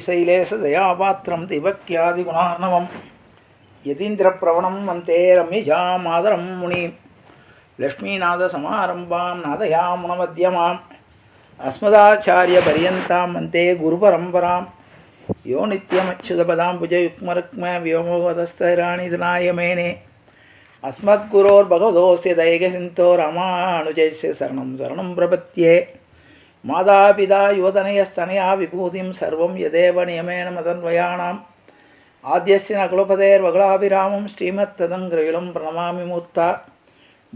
ஸ்ரீசைலேச தயாபாத்திரம் திபக்யாதி குணார்ணவம் யதீந்திரப்பிரவணம் வந்தே ரம்யஜாமாதரம் முனி. லக்ஷ்மீநாத சமாரம்பாம் நாதயாமுனமத்தியமாம் அஸ்மதாச்சாரிய பரியந்தாம் வந்தே குருபரம்பராம். யோ நித்யமச்சுதபதாம் புஜயுக்மருக்ம வியோமோகதஸ்தராணி தினாயமேனே அஸ்மத்குரோர் பகவதோசிய தைகசிந்தோ ராமானுஜஸ்ய சரணம் சரணம் பிரபத்தியே மாதாபிதா யுவதனயஸ்தனயா விபூதிம் சர்வம் யதேவ நியமேன மதன்வயானாம். ஆத்தியஸ்தின குலபதேர் வகலாபிராமம் ஸ்ரீமத் ததங்கிரயிலும் பிரணமாமி மூர்த்தா.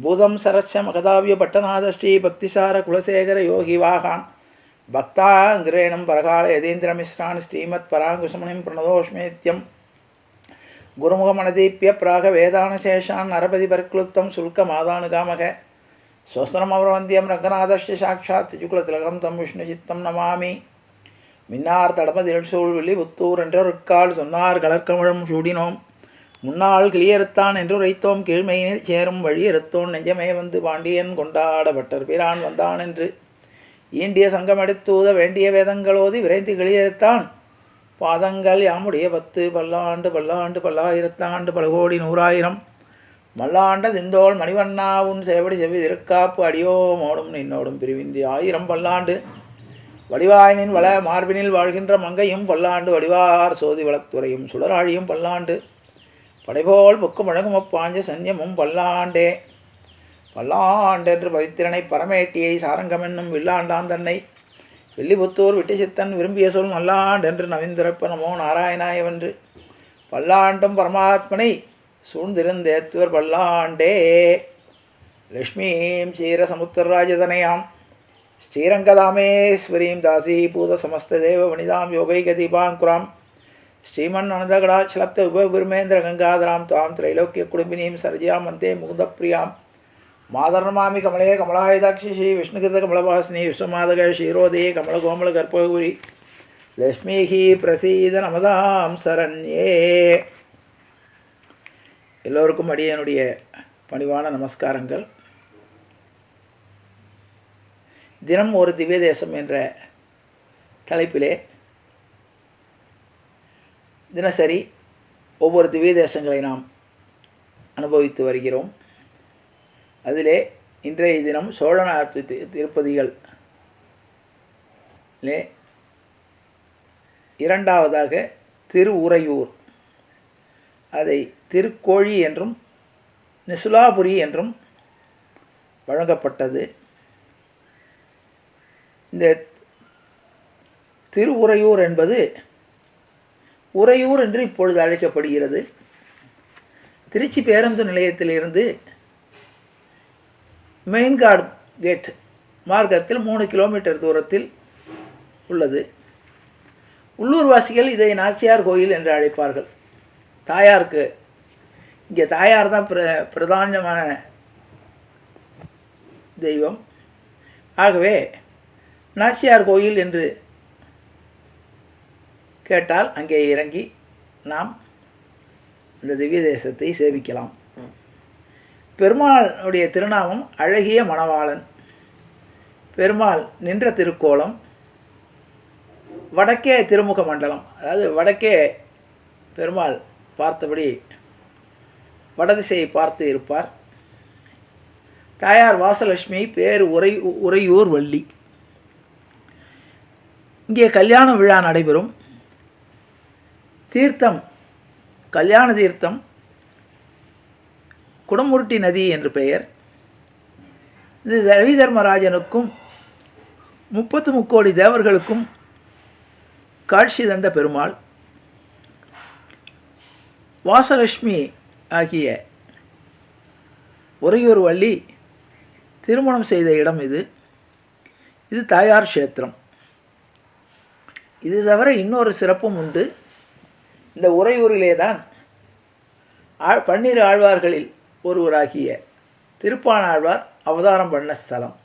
பூதம் சரஸ்ய மகதாவிய பட்டநாத ஸ்ரீ பக்திசார குலசேகர யோகி வாகான். பக்தாங்கிரேணம் பரகால யதீந்திரமிஸ்ரான் ஸ்ரீமத் பராங்குசமணிம் பிரணதோஷ்மேத்யம். குருமுகமனதீப்பிய பிராக வேதானசேஷான் நரபதி பர்க்ளுப்தம் சுல்க மாதானுகாமக ಸ್ವಸನಮವರವಂದ್ಯಂ ರಂಗನಾಥಶ್ಚ சாட்சாத் திஜுகுலத்திலகம் தம் விஷ்ணு சித்தம் நமாமி. மின்னார் தடம திரள்சூழ்வெளி புத்தூர் என்றொருக்கால் சொன்னார் கலர்க்கமிழம் சூடினோம். முன்னாள் கிளியறுத்தான் என்று உரைத்தோம் கீழ்மையினர் சேரும் வழி இருத்தோன் நெஞ்சமே வந்து பாண்டியன் கொண்டாடப்பட்டர் பிரான் வந்தான் என்று ஈண்டிய சங்கம் எடுத்தூத வேண்டிய வேதங்களோதி விரைந்து கிளியறுத்தான். பாதங்கள் யாமுடைய பத்து பல்லாண்டு பல்லாண்டு பல்லாயிரத்தாண்டு பல கோடி நூறாயிரம். மல்லாண்ட திந்தோள் மணிவண்ணா உன் சேவடி செவ்வி திருக்காப்பு அடியோ மோடும் நின்னோடும் பிரிவின்றி ஆயிரம் பல்லாண்டு. வடிவாயினின் வள மார்பினில் வாழ்கின்ற மங்கையும் பல்லாண்டு. வடிவார் சோதி வளத்துறையும் சுடராழியும் பல்லாண்டு. படைபோல் புக்கு முழகும் அப்பாஞ்ச சன்யமும் பல்லாண்டே. பல்லாண்டென்று பவித்திரனை பரமேட்டியை சாரங்கமென்னும் வில்லாண்டான் தன்னை. வில்லிபுத்தூர் விட்டிசித்தன் விரும்பிய சொல் மல்லாண்டென்று நவீந்திரப்பனமோ நாராயணாயவன்று நாராயணாயவென்று. பல்லாண்டும் பரமாத்மனை சூழ்ந்திருந்தேத்துவர் பல்லாண்டே லக்ஷ்மீம் சீரசமுத்திரராஜதனையாம். ஸ்ரீரங்கதாமேஸ்வரீம் தாசி பூத சமஸ்ததேவ வனிதாம் யோகைகதீபாங்குராம். ஸ்ரீமன் அனந்தகடாச்சலப்த உபபிரமேந்திர கங்காதராம் தாம் திரைலோக்கிய குடும்பினீம் சரஜியாம் வந்தே முகுந்தப்பிரியாம். மாதர்ணமாமி கமலே கமலாயுதாட்சி ஸ்ரீ விஷ்ணுகிருத கமலவாசினி விஸ்வமாதக ஷீரோதே கமலகோமல கற்பகபுரி லக்ஷ்மிஹி பிரசீத நமதாம் சரண்யே. எல்லோருக்கும் அடியனுடைய பணிவான நமஸ்காரங்கள். தினம் ஒரு திவ்ய தேசம் என்ற தலைப்பிலே தினசரி ஒவ்வொரு திவ்ய தேசங்களை நாம் அனுபவித்து வருகிறோம். அதிலே இன்றைய தினம் சோழநாட்டு தி- திருப்பதிகள் இரண்டாவதாக திருவுறையூர். அதை திருக்கோழி என்றும் நிசுலாபுரி என்றும் வழங்கப்பட்டது. இந்த திருவுறையூர் என்பது உறையூர் என்று இப்பொழுது அழைக்கப்படுகிறது. திருச்சி பேருந்து நிலையத்திலிருந்து மெயின்கார்டு கேட் மார்க்கத்தில் மூணு கிலோமீட்டர் தூரத்தில் உள்ளது. உள்ளூர்வாசிகள் இதை நாச்சியார் கோயில் என்று அழைப்பார்கள். தாயாருக்கு இங்கே தாயார் தான் பிர பிரதானமான தெய்வம். ஆகவே நாச்சியார் கோயில் என்று கேட்டால் அங்கே இறங்கி நாம் இந்த திவ்ய தேசத்தை சேவிக்கலாம். பெருமாளுடைய திருநாமம் அழகிய மணவாளன். பெருமாள் நின்ற திருக்கோலம் வடக்கே திருமுக மண்டலம். அதாவது வடக்கே பெருமாள் பார்த்தபடி வடதிசையை பார்த்து இருப்பார். தாயார் வாசலட்சுமி பேர் உரை உறையூர் வள்ளி. இங்கே கல்யாண விழா நடைபெறும். தீர்த்தம் கல்யாண தீர்த்தம் குடமுருட்டி நதி என்று பெயர். இது ரவி தர்மராஜனுக்கும் முப்பத்து முக்கோடி தேவர்களுக்கும் காட்சி தந்த பெருமாள். வாசலட்சுமி ஆகிய உறையூர் வள்ளி திருமணம் செய்த இடம் இது. இது தாயார் கஷேத்திரம். இது தவிர இன்னொரு சிறப்பும் உண்டு. இந்த உறையூரிலே தான் ஆழ் பன்னிரு ஆழ்வார்களில் ஒருவராகிய திருப்பானாழ்வார் அவதாரம் பண்ண ஸ்தலம்.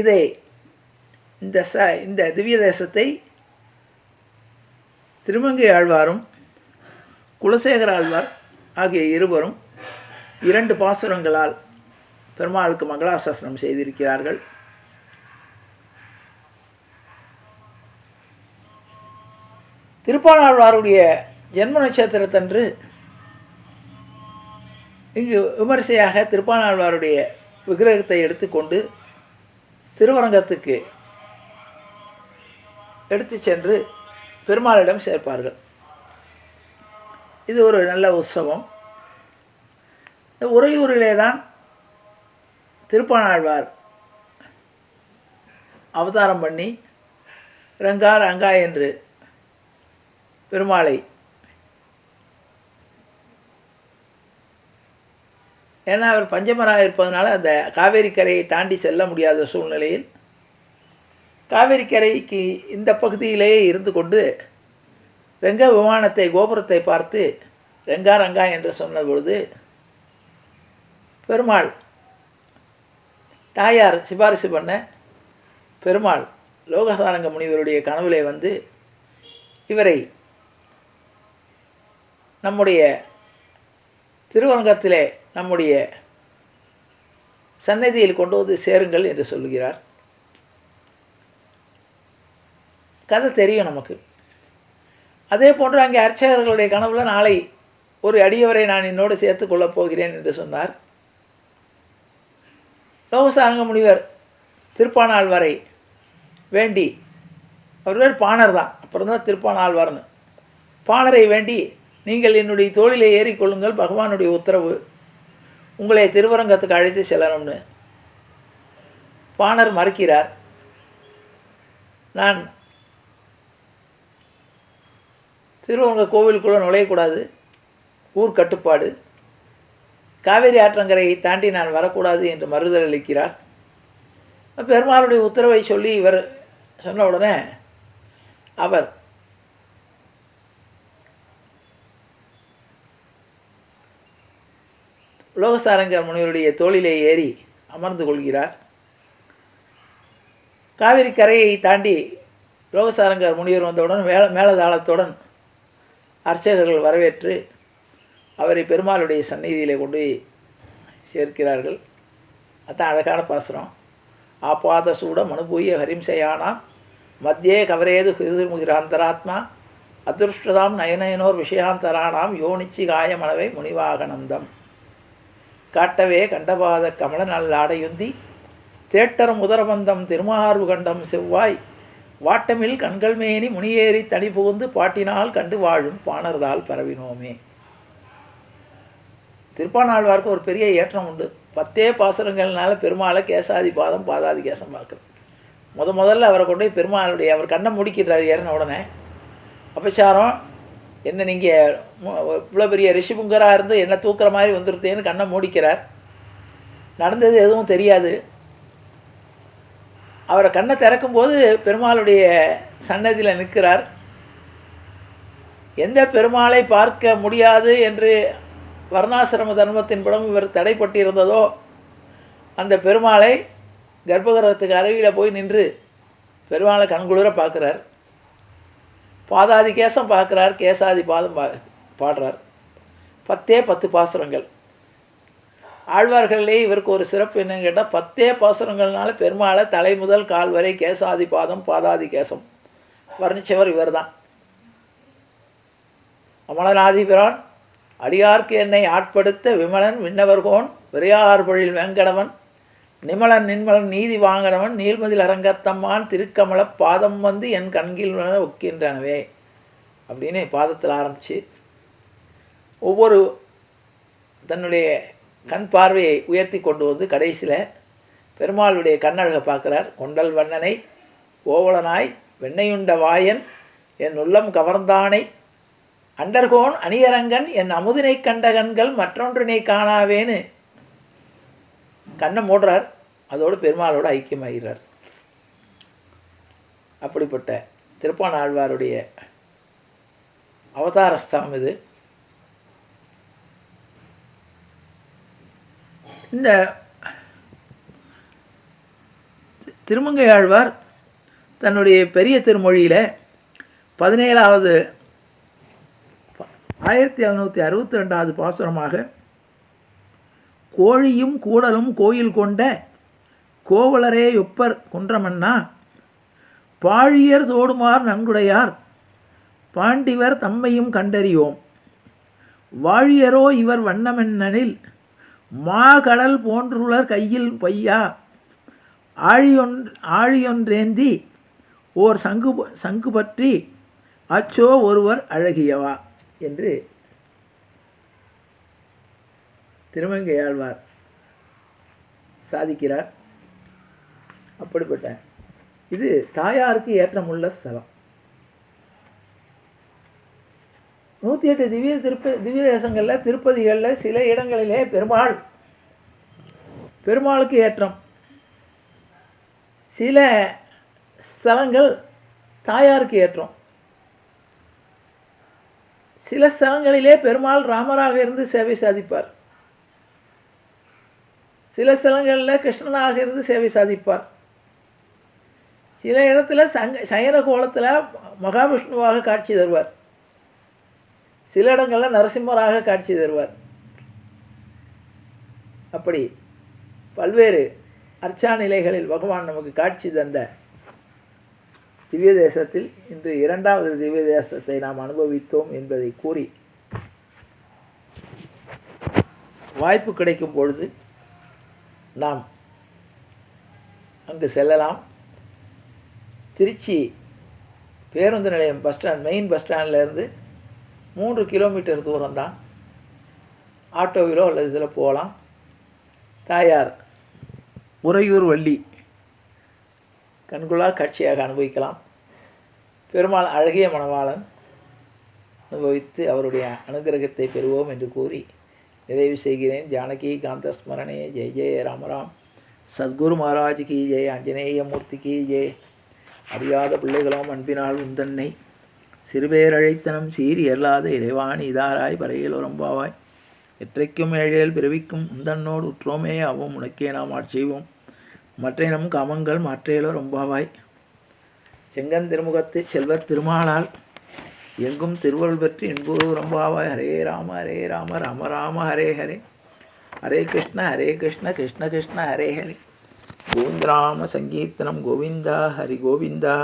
இதை இந்த ச இந்த திவ்ய தேசத்தை திருமங்கை ஆழ்வாரும் குலசேகர ஆழ்வார் ஆகிய இருவரும் இரண்டு பாசுரங்களால் பெருமாளுக்கு மங்களாசாசனம் செய்திருக்கிறார்கள். திருப்பாணாழ்வாருடைய ஜென்ம நட்சத்திரத்தன்று இங்கு விமரிசையாக திருப்பாணாழ்வாருடைய விக்கிரகத்தை எடுத்துக்கொண்டு திருவரங்கத்துக்கு எடுத்து சென்று பெருமாளிடம் சேர்ப்பார்கள். இது ஒரு நல்ல உற்சவம். இந்த உறையூரிலே தான் திருப்பாணாழ்வார் அவதாரம் பண்ணி ரங்கா ரங்கா என்று பெருமாளை ஏன்னா அவர் பஞ்சமராக இருப்பதனால அந்த காவேரி கரையை தாண்டி செல்ல முடியாத சூழ்நிலையில் காவேரி கரைக்கு இந்த பகுதியிலேயே இருந்து கொண்டு ரெங்க விமானத்தை கோபுரத்தை பார்த்து ரெங்கா ரங்கா என்று சொன்ன பொழுது பெருமாள் தாயார் சிபாரிசு பண்ண பெருமாள் லோகசாரங்க முனிவருடைய கனவிலே வந்து இவரை நம்முடைய திருவரங்கத்திலே நம்முடைய சன்னதியில் கொண்டு வந்து சேருங்கள் என்று சொல்லுகிறார். கதை தெரியும் நமக்கு. அதே போன்று அங்கே அர்ச்சகர்களுடைய கனவுல நாளை ஒரு அடியவரை நான் என்னோடு சேர்த்து கொள்ளப் போகிறேன் என்று சொன்னார். லோகசாரங்க முனிவர் திருப்பானாழ்வாரை வேண்டி அவர் பேர் பாணர் தான் அப்புறம் தான் திருப்பானாழ்வார்னு. பாணரை வேண்டி நீங்கள் என்னுடைய தோளிலே ஏறிக்கொள்ளுங்கள் பகவானுடைய உத்தரவு உங்களை திருவரங்கத்துக்கு அழைத்து செல்லணும்னு. பாணர் மறுக்கிறார். நான் திருவங்க கோவிலுக்குள்ளே நுழையக்கூடாது. ஊர் கட்டுப்பாடு. காவேரி ஆற்றங்கரையை தாண்டி நான் வரக்கூடாது என்று மறுதல் அளிக்கிறார். பெருமாளுடைய உத்தரவை சொல்லி இவர் சொன்ன உடனே அவர் லோகசாரங்கர் முனிவருடைய தோளிலே ஏறி அமர்ந்து கொள்கிறார். காவிரி கரையை தாண்டி லோகசாரங்கர் முனிவர் வந்தவுடன் மேல மேலதாளத்துடன் அர்ச்சகர்கள் வரவேற்று அவரை பெருமாளுடைய சந்நிதியிலே கொண்டு சேர்க்கிறார்கள். அதான் அழகான பாசுரம். ஆபாத சூடம் அனுபூய ஹரிம்சையானாம் மத்தியே கவரேது ஹிருமுகிராந்தராத்மா அதிருஷ்டதாம் நயனயனோர் விஷயாந்தராணாம் யோனிச்சி காயமளவை முனிவாகனந்தம் காட்டவே கண்டபாத கமல நல்லாடையுந்தி தேட்டரும் உதரபந்தம் திருமார்வு கண்டம் செவ்வாய் வாட்டமில் கண்கள் மேனி முனியேறி தனி புகுந்து பாட்டினால் கண்டு வாழும் பாணர்தால் பரவினோமே. திருப்பாணாழ்வார்க்கு ஒரு பெரிய ஏற்றம் உண்டு. பத்தே பாசுரங்கள்னால பெருமாளை கேசாதி பாதம் பாதாதி கேசம் பார்க்குறோம் முத முதல்ல அவரை கொண்டு போய் பெருமாளுடைய அவர் கண்ணை முடிக்கிறார் ஏறின உடனே. அபச்சாரம் என்ன நீங்கள் இவ்வளோ பெரிய ரிஷிபுங்கராக இருந்து என்ன தூக்குற மாதிரி வந்துருத்தேன்னு கண்ணை மூடிக்கிறார். நடந்தது எதுவும் தெரியாது. அவரை கண்ணை திறக்கும்போது பெருமாளுடைய சன்னதியில் நிற்கிறார். எந்த பெருமாளை பார்க்க முடியாது என்று வர்ணாசிரம தர்மத்தின்படம் இவர் தடைப்பட்டிருந்ததோ அந்த பெருமாளை கர்ப்பகிரகத்துக்கு அருகில் போய் நின்று பெருமாளை கண்குளிர பார்க்குறார். பாதாதி கேசம் பார்க்குறார் கேசாதி பாதம் பா பாடுறார். பத்தே பத்து பாசுரங்கள். ஆழ்வார்கள்லேயே இவருக்கு ஒரு சிறப்பு என்னன்னு கேட்டால் பத்தே பாசுரங்கள்னால பெருமாளை தலை முதல் கால் வரை கேசாதி பாதம் பாதாதி கேசம். வர்ணித்தவர் இவர் தான் அமலநாதிபிரான் அடியார்க்கு என்னை ஆட்படுத்த விமலன் விண்ணவர்கோன் விரையார்பொழில் வெங்கடவன் நிமலன் நின்மலன் நீதி வாங்கினவன் நீள்மதில் அரங்கத்தம்மான் திருக்கமல பாதம் வந்து என் கண்கில் ஒக்கின்றனவே அப்படின்னு பாதத்தில் ஆரம்பித்து ஒவ்வொரு தன்னுடைய கண் பார்வையை உயர்த்தி கொண்டு வந்து கடைசியில் பெருமாளுடைய கண்ணழகை பார்க்குறார். கொண்டல் வண்ணனை ஓவலனாய் வெண்ணையுண்ட வாயன் என் உள்ளம் கவர்ந்தானை அண்டர்கோன் அணியரங்கன் என் அமுதினை கண்ட கண்கள் மற்றொன்றினை காணாவேன்னு கண்ணை மூடுறார். அதோடு பெருமாளோட ஐக்கியமாகிறார். அப்படிப்பட்ட திருப்பானாழ்வாருடைய அவதாரஸ்தானம் இது. இந்த திருமங்கை ஆழ்வார் தன்னுடைய பெரிய திருமொழியில் பதினேழாவது ஆயிரத்தி எழுநூற்றி அறுபத்தி ரெண்டாவது பாசுரமாக கோழியும் கூடலும் கோயில் கொண்ட கோவலரே ஒப்பர் குன்றமன்னா பாழியர் தோடுமார் நன்குடையார் பாண்டிவர் தம்மையும் கண்டறியோம். வாழியரோ இவர் வண்ணமென்னனில் மாகடல் போன்றுளர் கையில் பையா. ஆழியொன் ஆழியொன்றேந்தி ஓர் சங்கு ப- சங்கு பற்றி அச்சோ ஒருவர் அழகியவா என்று திருமங்கையாழ்வார் சாதிக்கிறார். அப்படிப்பட்ட இது தாயாருக்கு ஏற்றமுள்ள ஸ்தலம். நூற்றி எட்டு திவ்ய திருப்ப திவ்ய தேசங்களில் திருப்பதிகளில் சில இடங்களிலே பெருமாள் பெருமாளுக்கு ஏற்றம். சில ஸ்தலங்கள் தாயாருக்கு ஏற்றம். சில ஸ்தலங்களிலே பெருமாள் ராமராக இருந்து சேவை சாதிப்பார். சில ஸ்தலங்களில் கிருஷ்ணனாக இருந்து சேவை சாதிப்பார். சில இடத்துல சங்க சயன கோலத்தில் மகாவிஷ்ணுவாக காட்சி தருவார். சில இடங்களில் நரசிம்மராக காட்சி தருவார். அப்படி பல்வேறு அர்ச்சா நிலைகளில் பகவான் நமக்கு காட்சி தந்த திவ்ய தேசத்தில் இன்று இரண்டாவது திவ்ய தேசத்தை நாம் அனுபவித்தோம் என்பதை கூறி வாய்ப்பு கிடைக்கும் பொழுது நாம் அங்கு செல்லலாம். திருச்சி பேருந்து நிலையம் பஸ் ஸ்டாண்ட் மெயின் பஸ் ஸ்டாண்ட்லேருந்து மூன்று கிலோமீட்டர் தூரம் தான் ஆட்டோவிலோ அல்லது இதில் போகலாம். தாயார் உறையூர் வள்ளி கண்குளா காட்சியாக அனுபவிக்கலாம். பெருமாள் அழகிய மணவாளன் அனுபவித்து அவருடைய அனுகிரகத்தை பெறுவோம் என்று கூறி நிறைவு செய்கிறேன். ஜானகி காந்த ஸ்மரணே ஜெய் ஜெய ராமராம் சத்குரு மகாராஜ் கி ஜெய் ஆஞ்சநேய மூர்த்தி கி ஜெய். அறியாத பிள்ளைகளும் அன்பினால் உந்தன்னை சிறுபேரழைத்தனம் சீர் இயலாத இறைவாணி இதாராய் பறையில் உரம்பாவாய் எற்றைக்கும் ஏழேல் பிறவிக்கும் உந்தன்னோடு உற்றோமே அவும் உனக்கே நாம் ஆட்சிவோம் மற்றேனும் கமங்கள் மாற்றையிலோ ரொம்பாவாய் செங்கன் திருமுகத்து செல்வத் திருமாலால் எங்கும் திருவருள் பெற்று இன்புரு ரொம்பாவாய் ஹரே ராம ஹரே ராம ராம ராம ஹரே ஹரே. ஹரே கிருஷ்ண ஹரே கிருஷ்ண கிருஷ்ண கிருஷ்ண ஹரே ஹரே. கோவிந்த ராம சங்கீர்த்தனம் கோவிந்தா ஹரி கோவிந்தா.